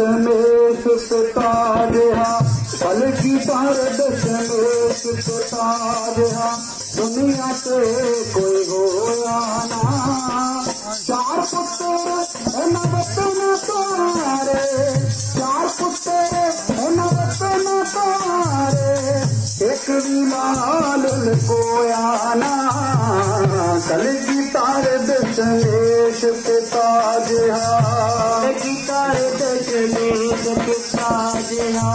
ਦਸ਼ਮੇਸ਼ ਸਤਾ ਰਿਹਾ ਬਲਕਿ ਪਰ ਦਸ਼ਮੇਸ਼ ਸਤਾ ਰਿਹਾ ਦੁਨੀਆ ਤੇ ਕੋਈ ਹੋਇਆ ਨਾ। ਚਾਰ ਪੁੱਤਰ ਉਹਨਾਂ ਵਤਨ ਸਾਰੇ ਚਾਰ ਪੁੱਤਰ ਉਹਨਾਂ ਵਤਨ ਸਾਰੇ ਇੱਕ ਵੀ ਲਾਲ ਲਕੋਇਆ ਨਾ। ਕਲਗੀ ਤਾਰ ਦਸ਼ਮੇਸ਼ ਸਤਾ ਰਿਹਾ जग साजया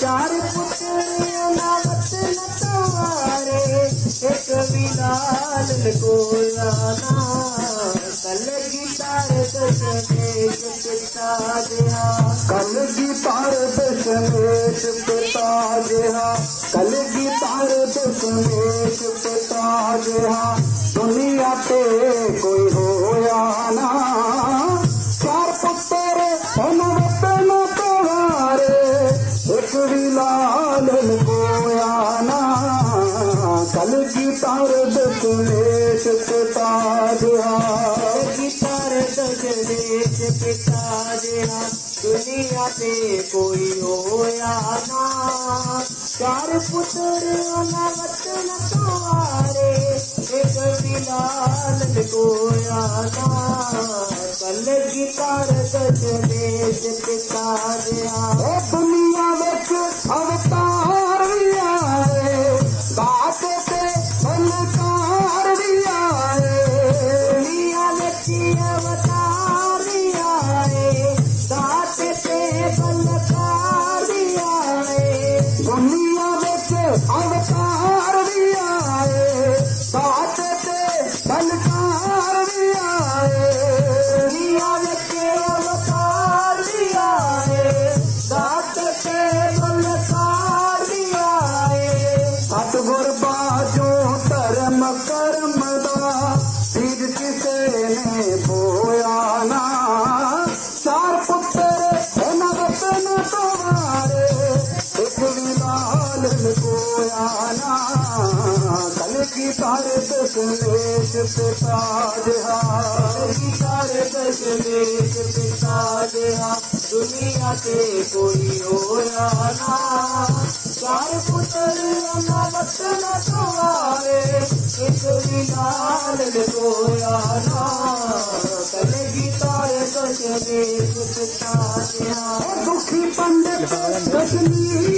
चार पुत्रिया ना एक बिलाल को लाना कलग तार दसने जग साजया कलग तार दसने जग साजया कलग दुनिया पे बदल को आना कल की तारद कुलेश के ताज की दुनिया पे कोई हो ना। चार पुत्र अनावत तुम्हारे एक बिलाल को आना कल की तारद कुलेश के बलकार दिया है दुनिया में अवतार दिया है साथ से बलकार दिया है दुनिया में अवतार दिया है साथ से बलकार दिया है सतगुर बाजो धर्म कर्म दा फिर किसे ने बोया को आना। कल की तारे दशमेश पिताज कल की तारे दशमेश दुनिया के कोई हो आना। चार पुत्र अनामत न तुम्हारे इस लाल को आना कल की दुखी पंडित गजनी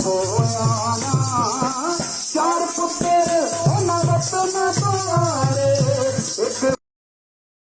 Oh.